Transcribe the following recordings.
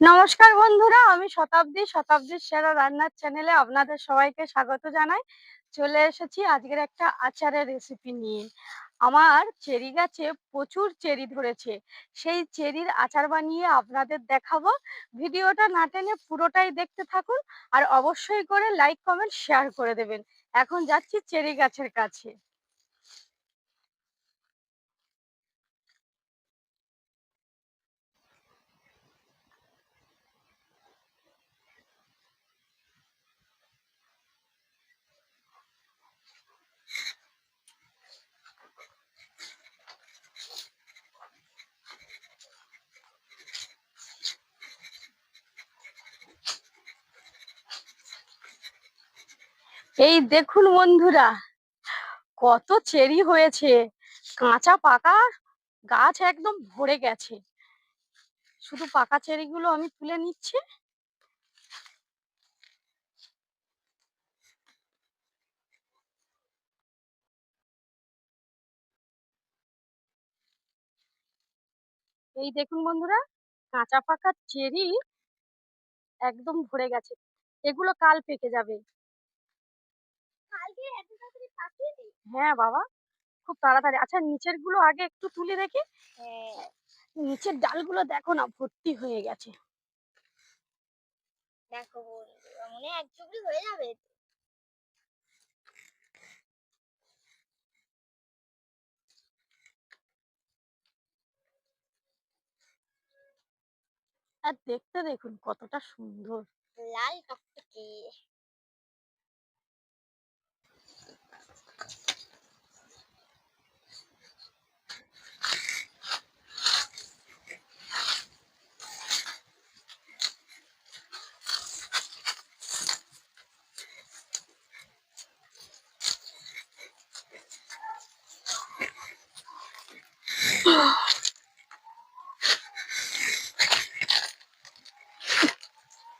নমস্কার বন্ধুরা, আমি শতাব্দী, শতাব্দীর সেরা রান্নার চ্যানেলে আপনাদের সবাইকে স্বাগত জানাই। চলে এসেছি আজকের একটা আচারের রেসিপি নিয়ে। আমার চেরি গাছে প্রচুর চেরি ধরেছে। সেই চেরির আচার বানিয়ে আপনাদের দেখাবো। ভিডিওটা না টেনে পুরোটাই দেখতে থাকুন আর অবশ্যই করে লাইক কমেন্ট শেয়ার করে দেবেন। এখন যাচ্ছি চেরি গাছের কাছে। এই দেখুন বন্ধুরা, কত চেরি হয়েছে। কাঁচা পাকা গাছ একদম ভরে গেছে। শুধু পাকা চেরিগুলো আমি তুলে নিচ্ছি। এই দেখুন বন্ধুরা, কাঁচা পাকা চেরি একদম ভরে গেছে। এগুলো কাল পেকে যাবে। হ্যাঁ বাবা। খুব তাড়াতাড়ি। আচ্ছা নিচেরগুলো আগে একটু তুলে দেখি। নিচের ডালগুলো দেখো না ভর্তি হয়ে গেছে। দেখো মনে এক চুবড়ি হয়ে যাবে। আর দেখতে দেখুন কতটা সুন্দর। লাল টকটকে।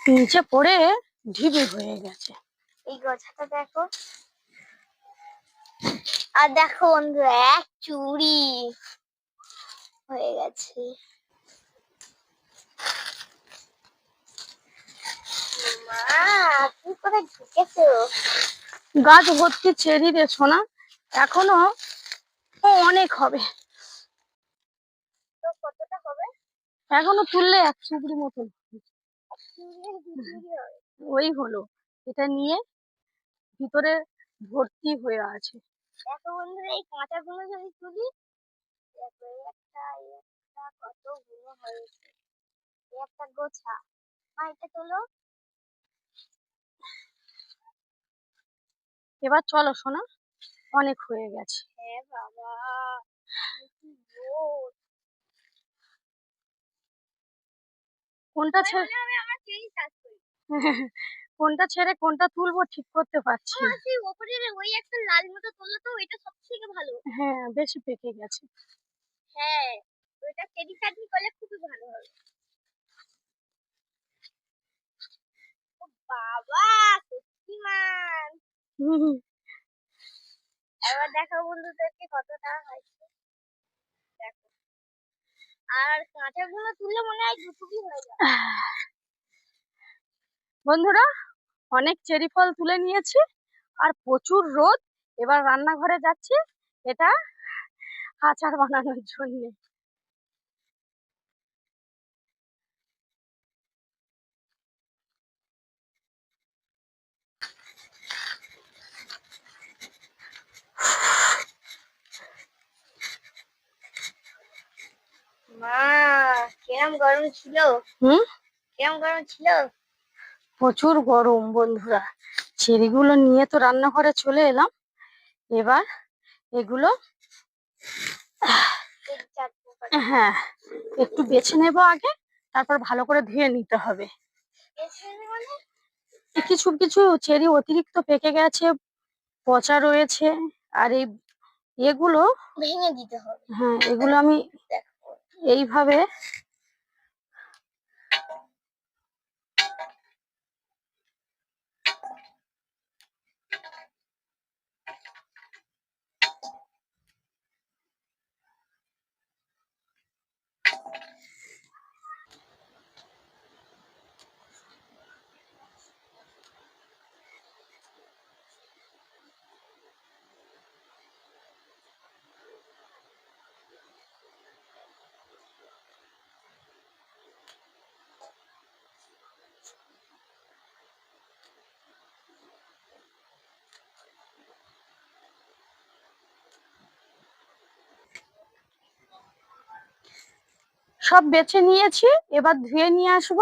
নিচে পড়ে ঢিবি হয়ে গেছে। এই গছাটা দেখো। আর দেখো বন্ধুরা এক চুড়ি হয়ে গেছে। গাছ ভর্তি চেরি রে সোনা এখনও অনেক হবে। এখনও তুললে এক চুবড়ি মতন ওই হলো। এটা নিয়ে ভিতরে ভর্তি হয়ে আছে। দেখো বন্ধুরা এই কাঁচাগুলো যদি তুলি দেখো এই একটা একটা কতগুলো হয়েছে। একটা গোছা। মা এটা তোলো। এবার চলো সোনা অনেক হয়ে গেছে। হ্যাঁ বাবা কি রোদ। কোনটা ছেড়ে চেরি চাষ কোনটা ছেড়ে কোনটা তুলবো ঠিক করতে পারছি ওই একটা লাল মতো তোলো তো ওইটা সব ভালো। হ্যাঁ বেশি পেকে গেছে। হ্যাঁ ওইটা চাটনি করলে খুবই ভালো হবে। ও বাবা শক্তিমান এবার দেখো বন্ধুদেরকে কতটা দেখো আর কাঁচাগুলো তুললে মনে হয় হয়ে বন্ধুরা, অনেক চেরি ফল তুলে নিয়েছি আর প্রচুর রোদ। এবার রান্নাঘরে যাচ্ছি, এটা আচার বানানোর জন্য। মা কিরম গরম ছিল? হুম? কিরম গরম ছিল? প্রচুর গরম বন্ধুরা। চেরিগুলো নিয়ে তো রান্নাঘরে চলে এলাম। এবার এগুলো হ্যাঁ একটু বেছে নেব আগে তারপর ভালো করে ধুয়ে নিতে হবে। মানে? কিছু কিছু চেরি অতিরিক্ত পেকে গেছে পচা রয়েছে আর এই এগুলো ভেঙে দিতে হবে। হ্যাঁ এগুলো আমি দেখো। এইভাবে সব বেছে নিয়েছি এবার ধুয়ে নিয়ে আসব।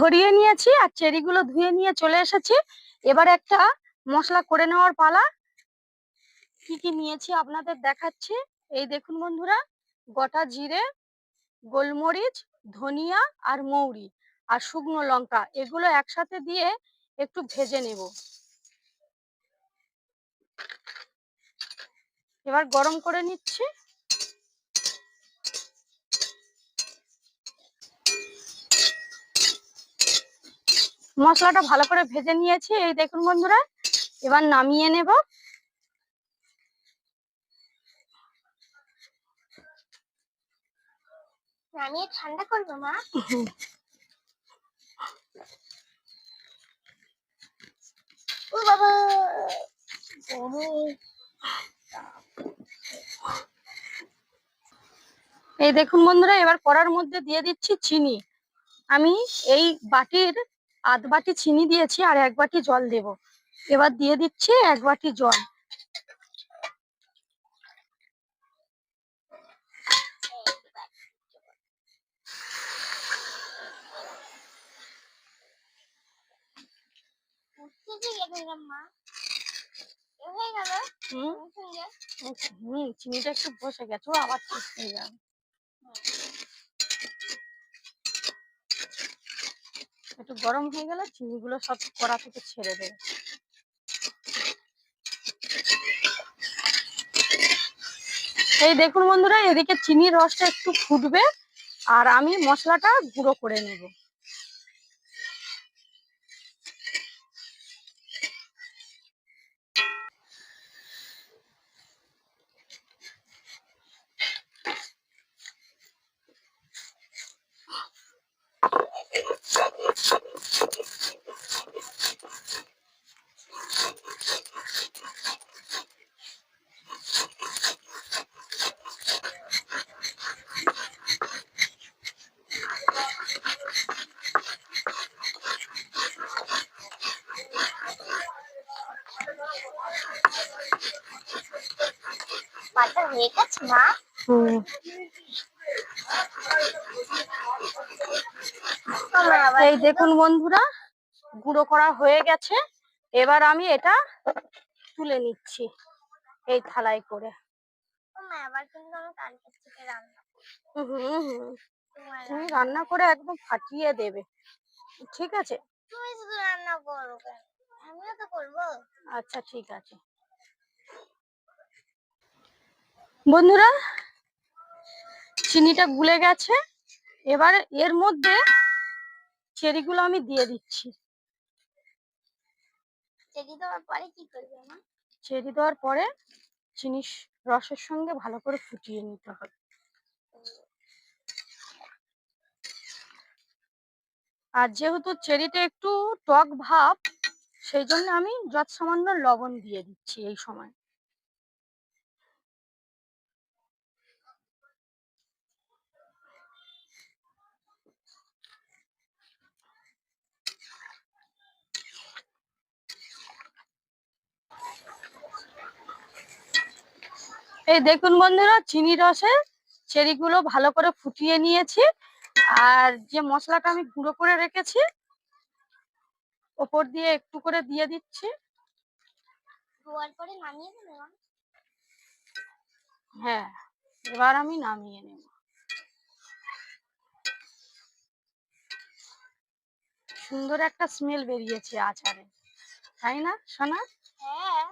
ধরিয়ে নিয়েছি আর চেরিগুলো ধুয়ে নিয়ে চলে এসেছি। এবার একটা মশলা করে নেওয়ার পালা। কি কি নিয়েছি আপনাদের দেখাচ্ছি। এই দেখুন বন্ধুরা, গোটা জিরে, গোলমরিচ, ধনিয়া আর মৌরি আর শুকনো লঙ্কা, এগুলো একসাথে দিয়ে একটু ভেজে নেব। এবার গরম করে নিচ্ছি। মশলাটা ভালো করে ভেজে নিয়েছি। এই দেখুন বন্ধুরা এবার নামিয়ে নেব। নামিয়ে ঠান্ডা করব মা? ও বাবা! এই দেখুন বন্ধুরা এবার কড়ার মধ্যে দিয়ে দিচ্ছি চিনি। আমি এই বাটির আধ বাটি চিনি দিয়েছি আর এক বাটি জল দেব। এবার দিয়ে দিচ্ছি এক বাটি জল। চিনিটা একটু বসে গেছে ও আবার ঠিক হয়ে যাবে। একটু গরম হয়ে গেলে চিনিগুলো সব কড়া থেকে ছেড়ে দেবে। এই দেখুন বন্ধুরা, এদিকে চিনির রসটা একটু ফুটবে আর আমি মশলাটা গুঁড়ো করে নেব। মা আমার আবার এই দেখুন বন্ধুরা গুঁড়ো করা হয়ে গেছে। এবার আমি এটা তুলে নিচ্ছি এই থালায় করে। তুমি রান্না করে একদম ফাটিয়ে দেবে। ঠিক আছে? তুমি শুধু রান্না করো আমিও তো করব। আচ্ছা ঠিক আছে। বন্ধুরা চিনিটা গুলে গেছে। এবার এর মধ্যে চেরিগুলো আমি দিয়ে দিচ্ছি। চেরি দেওয়ার পরে কি করবে মা? চেরি দেওয়ার পরে চিনি রসের সঙ্গে ভালো করে ফুটিয়ে নিতে হবে। আর যেহেতু চেরিটা একটু টক ভাব সেই জন্য আমি যত সামান্য লবণ দিয়ে দিচ্ছি এই সময়। এই দেখুন বন্ধুরা চিনি রসে চেরিগুলো ভালো করে ফুটিয়ে নিয়েছি। আর যে মশলাটা আমি গুঁড়ো করে রেখেছি ওপর দিয়ে একটু করে দিয়ে দিচ্ছি। হ্যাঁ এবার আমি নামিয়ে নেব। সুন্দর একটা স্মেল বেরিয়েছে আচারে। তাই না সোনা? হ্যাঁ।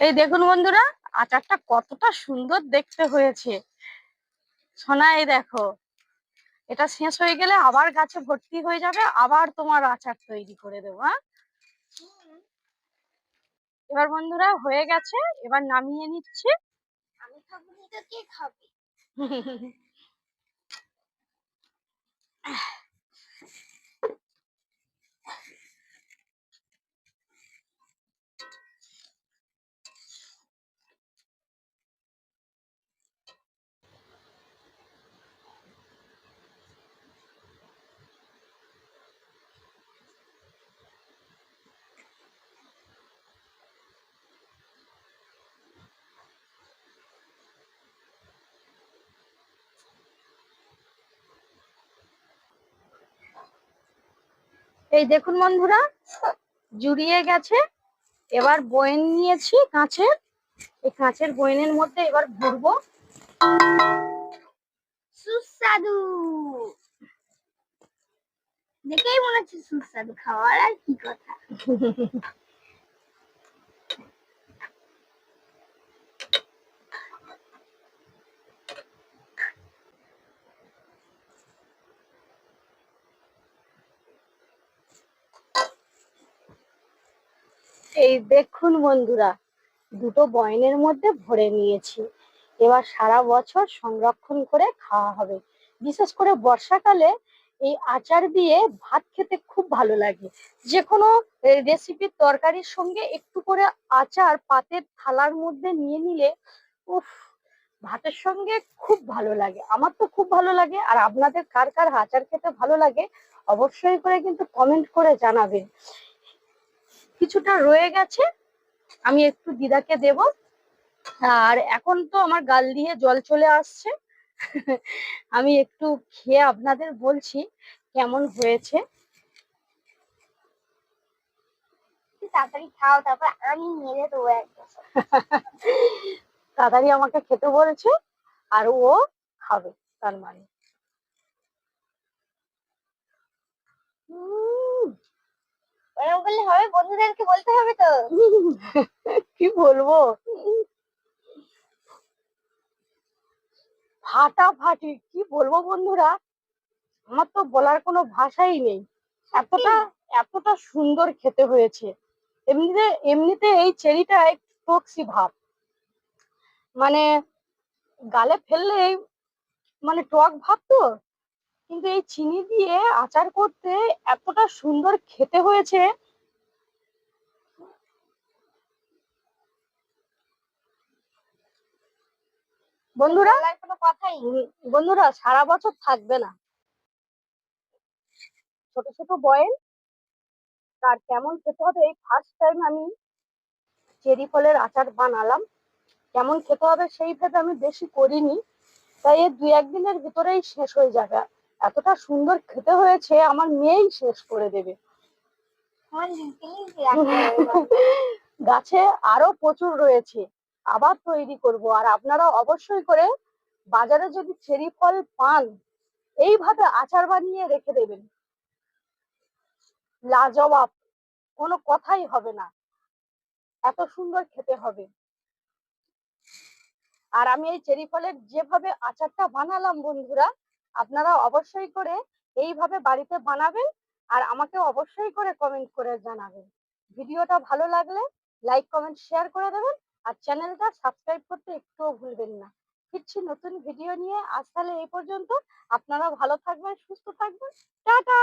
এই দেখুন বন্ধুরা আচারটা কতটা সুন্দর দেখতে হয়েছে। সোনা এই দেখো এটা শেষ হয়ে গেলে আবার গাছে ভর্তি হয়ে যাবে আবার তোমার আচার তৈরি করে দেবো হ্যাঁ? এবার বন্ধুরা হয়ে গেছে এবার নামিয়ে নিচ্ছি। আমি খাব কে খাবে? এই দেখুন বন্ধুরা জুড়িয়ে গেছে। এবার বয়েন নিয়েছি কাঁচের। এই কাঁচের বয়েনের মধ্যে এবার ভরবো। সুস্বাদু। দেখেই মনে হচ্ছে সুস্বাদু খাওয়ার আর কি কথা। এই দেখুন বন্ধুরা, দুটো বয়নের মধ্যে ভরে নিয়েছি। এবার সারা বছর সংরক্ষণ করে খাওয়া হবে। বিশেষ করে বর্ষাকালে এই আচার দিয়ে ভাত খেতে খুব ভালো লাগে। যে কোনো রেসিপির তরকারির সঙ্গে একটু করে আচার পাতের থালার মধ্যে নিয়ে নিলে, উফ, ভাতের সঙ্গে খুব ভালো লাগে। আমার তো খুব ভালো লাগে, আর আপনাদের কার কার আচার খেতে ভালো লাগে, অবশ্যই করে কিন্তু কমেন্ট করে জানাবেন। কিছুটা রয়ে গেছে। আমি একটু দিদাকে দেব। আর এখন তো আমার গাল দিয়ে জল চলে আসছে। আমি একটু খেয়ে আপনাদের বলছি কেমন হয়েছে। তাড়াতাড়ি খাও তারপর আমি মেরে দেবো তাড়াতাড়ি আমাকে খেতে বলছে আর ও খাবে তার মানে। উম, ওরকম করলে হবে, বন্ধুদেরকে বলতে হবে তো। কি বলব? ফাটাফাটি, কি বলব বন্ধুরা? আমার তো বলার কোনো ভাষাই নেই। এতটা এতটা সুন্দর খেতে হয়েছে। এমনিতে এমনিতে এই চেরিটা একটু টক্সি ভাব। মানে গালে ফেললেই মানে টক ভাব তো? কিন্তু এই চিনি দিয়ে আচার করতে এতটা সুন্দর খেতে হয়েছে। বন্ধুরা কোনো কথাই। বন্ধুরা, সারা বছর থাকবে না। ছোট ছোট বয়েল তার কেমন খেতে হবে এই ফার্স্ট টাইম আমি চেরি ফলের আচার বানালাম। কেমন খেতে হবে সেই ভেবে আমি বেশি করিনি। তাই এর দুই, একদিনের ভিতরেই শেষ হয়ে যাবে। এতটা সুন্দর খেতে হয়েছে আমার মেয়েই শেষ করে দেবে। হবে। গাছে আরও প্রচুর রয়েছে আবার তৈরি করব। আর আপনারা অবশ্যই করে বাজারে যদি চেরি ফল পান এইভাবে আচার বানিয়ে রেখে দেবেন। লাজবাব কোনো কথাই হবে না। এত সুন্দর খেতে হবে। আর আমি এই চেরি ফলের যেভাবে আচারটা বানালাম বন্ধুরা আপনারা অবশ্যই করে এইভাবে বাড়িতে বানাবেন আর আমাকে অবশ্যই করে কমেন্ট করে জানাবেন। ভিডিওটা ভালো লাগলে লাইক কমেন্ট শেয়ার করে দেবেন আর চ্যানেলটা সাবস্ক্রাইব করতে একটুও ভুলবেন না। ফিরছি নতুন ভিডিও নিয়ে। আজ তাহলে এই পর্যন্ত। আপনারা ভালো থাকবেন, সুস্থ থাকবেন। টাটা!